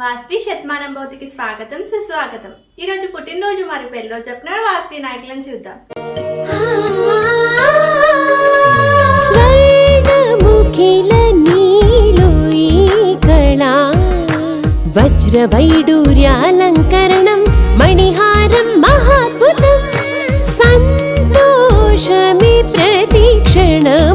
వాస్వి శతమానం భౌతికి స్వాగతం సుస్వాగతం. ఈ రోజు పుట్టినరోజు మరి పెళ్ళో చెప్పిన వాస్వి నాయకులను చూద్దాం. స్వర్గముఖిల నీలో వజ్రవైడూర్యాలంకరణం మణిహారం మహాద్భుతం సంతోషమి ప్రతిక్షణము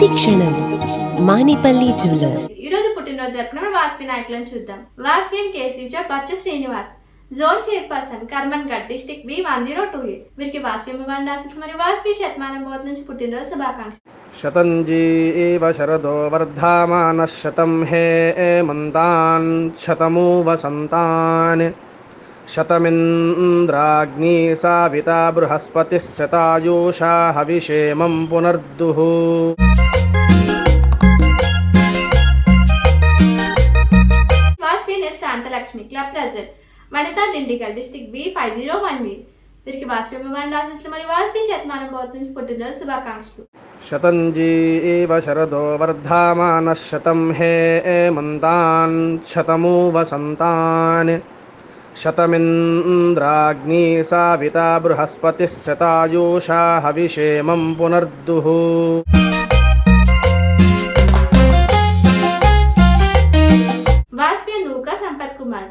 ప్రతిక్షణం మానిపల్లి జ్యువెలర్స్. ఈరోజు పుట్టినరోజు జరుపుకున్న వాస్వి నాయకులను చూద్దాం. వాస్విన్ కేసీజా పచ్చ Srinivas zone chairperson Karmanghat district B one zero two A. వీరికి వాస్వి మివాన్ ఆశీస్ మరియు వాస్వి శతమానం బోత్ నుంచి పుట్టినరోజు శుభాకాంక్షలు. శతంజీ ఇవ శరదో వర్ధమాన శతం హే మంతాన్ శతమూ వసంతాన్ శతమింద్రాగ్ని సావిత బృహస్పతి శతాయూషా హవిషేమం పునర్దుః. Present Vanitha Dindigul district B five zero one B वीर की वाजपेयी अभिमान राशि मरी वाजपेयी शतमान बहुत पुटन रोज शुभाकांक्ष। शतंजी इव शरदो वर्धामान, शतम हे ए मंदान शतमो वसंतान शतमिन्द्राग्नी साविता बृहस्पतिः शतायुषा हविषेमं पुनर्दुः।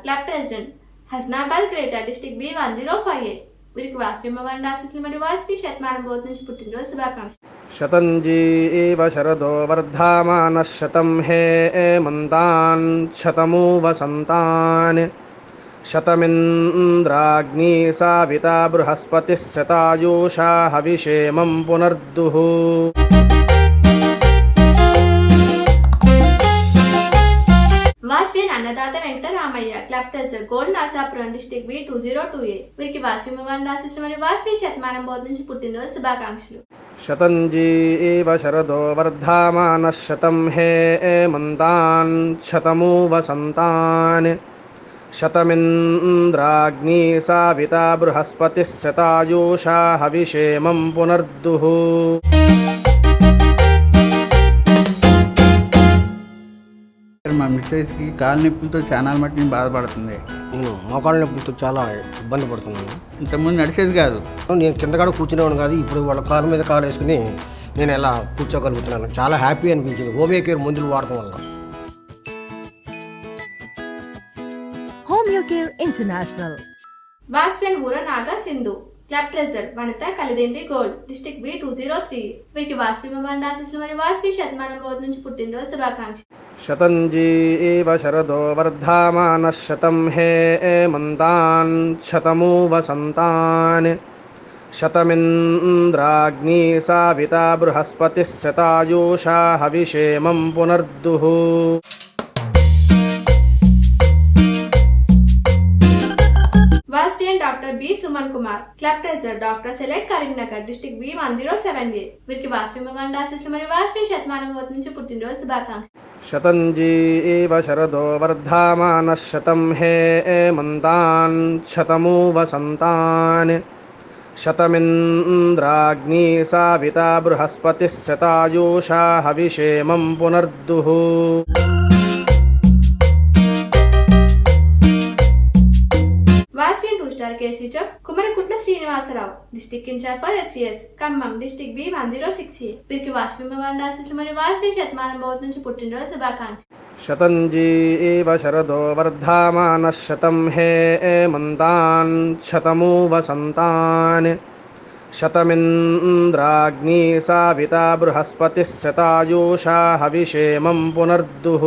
Club President, Hasnabad greater district B one zero five eight వీరికి వాస్పిమవన్ రాసిస్తున్న మరియు వాస్పి శతమానం బోధ నుంచి పుట్టినరోజు శుభాకాంక్షలు శతంజీ ఇవ శరదో వర్ధమాన శతం హే మంతాన్ శతమూ వసంతాన్ శతమింద్రాగ్ని సావిత బృహస్పతి శతాయూషా హవిషేమం పునర్దుః వాస్పిన్ అన్నదాత గంట Ramayya క్లబ్టర్ gold Narsapuram district V two zero two A. వీరికి వాస్వి వారిని ఆశిస్తున్న మరియు వాస్వి శతమానం బోధించి పుట్టినరోజు శుభాకాంక్షలు. శతంజీ శరదో వర్ధమాన శతం హే మంతాన్ శతమూ వసంతాన్ శతమింద్రాగ్ని సావితా బృహస్పతిः శతాయూషా హవిషేమం పునర్దుః. ఎక్సర్సైజ్కి కాలు నొప్పులతో చాలా మట్టి నేను బాధపడుతుంది. నేను మోకాళ్ళ నొప్పులతో చాలా ఇబ్బంది పడుతున్నాను. ఇంతకుముందు నడిచేది కాదు. నేను కింద కాడ కూర్చునేవాడు కాదు ఇప్పుడు వాళ్ళ కారు మీద కాలు వేసుకుని నేను ఎలా కూర్చోగలుగుతున్నాను. చాలా హ్యాపీ అనిపించింది. హోమియో కేర్ మందులు వాడటం వల్ల. Homeo care international. வாஸ்பென் உரனாக Sindhu. Club treasurer Vanitha Kalidindi gold. District B two zero three వీరికి వాస్వి భవన్ ఆశీస్సులు మరియు వాస్వి శతమానం బోధ నుంచి పుట్టినరోజు శుభాకాంక్ష శతంజీ శరదో వర్ధమాన శతం హే మంతాన్ శతమూ వసంతాన్ శతమింద్రాగ్ని సావిత బృహస్పతి శతాయూషా హవిషేమం పునర్దుః. पुनर्दुः వాస్పియన్ doctor B Suman Kumar club treasurer doctor select Karimnagar district B one zero seven eight వీరికి వాస్వి బండాసిస్ మరియు వాస్వి శతమానం భవత్ నుంచి పుట్టినరోజు శుభాకాంక్షలు शतञ्जी एव शरदो वर्धामानः शतं हे एमन्तान् शतमु वसन्तान् शतमिन्द्राग्नी साविता बृहस्पतिः शतायुषा हविषेमं पुनर्दुः వాస్పియన్ two star KC Chowk Kumarakutla Srinivasarao district incharge for HCS Khammam district B one zero six A వీరికి వాస్వి బండాసిస్ మరియు వాస్వి శతమానం భవత్ నుంచి పుట్టినరోజు శుభాకాంక్షలు शतञ्जी एव शरदो वर्धामानः शतं हे एमन्तान् शतमु वसन्तान् शतमिन्द्राग्नी साविता बृहस्पतिः शतायुषा हविषेमं पुनर्दुः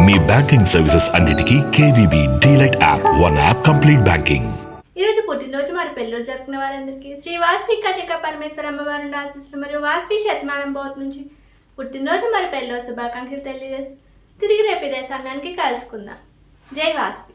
మీ బ్యాంకింగ్ సర్వీసెస్ అన్నిటికీ KVB DLite app one app complete banking. ఈరోజు పుట్టినరోజు మరి పెళ్ళిళ్ళు జరుపుకున్న వారందరికీ శ్రీ వాసవి కన్యక పరమేశ్వర అమ్మవారి ఆశిస్తున్న మరియు వాసవి శతమానం బోత్ నుంచి పుట్టినరోజు మరి పెళ్ళిలో శుభాకాంక్షలు తెలియజేసి తిరిగి రేపు ఇదే సమయానికి కలుసుకుందాం. జై వాసవి.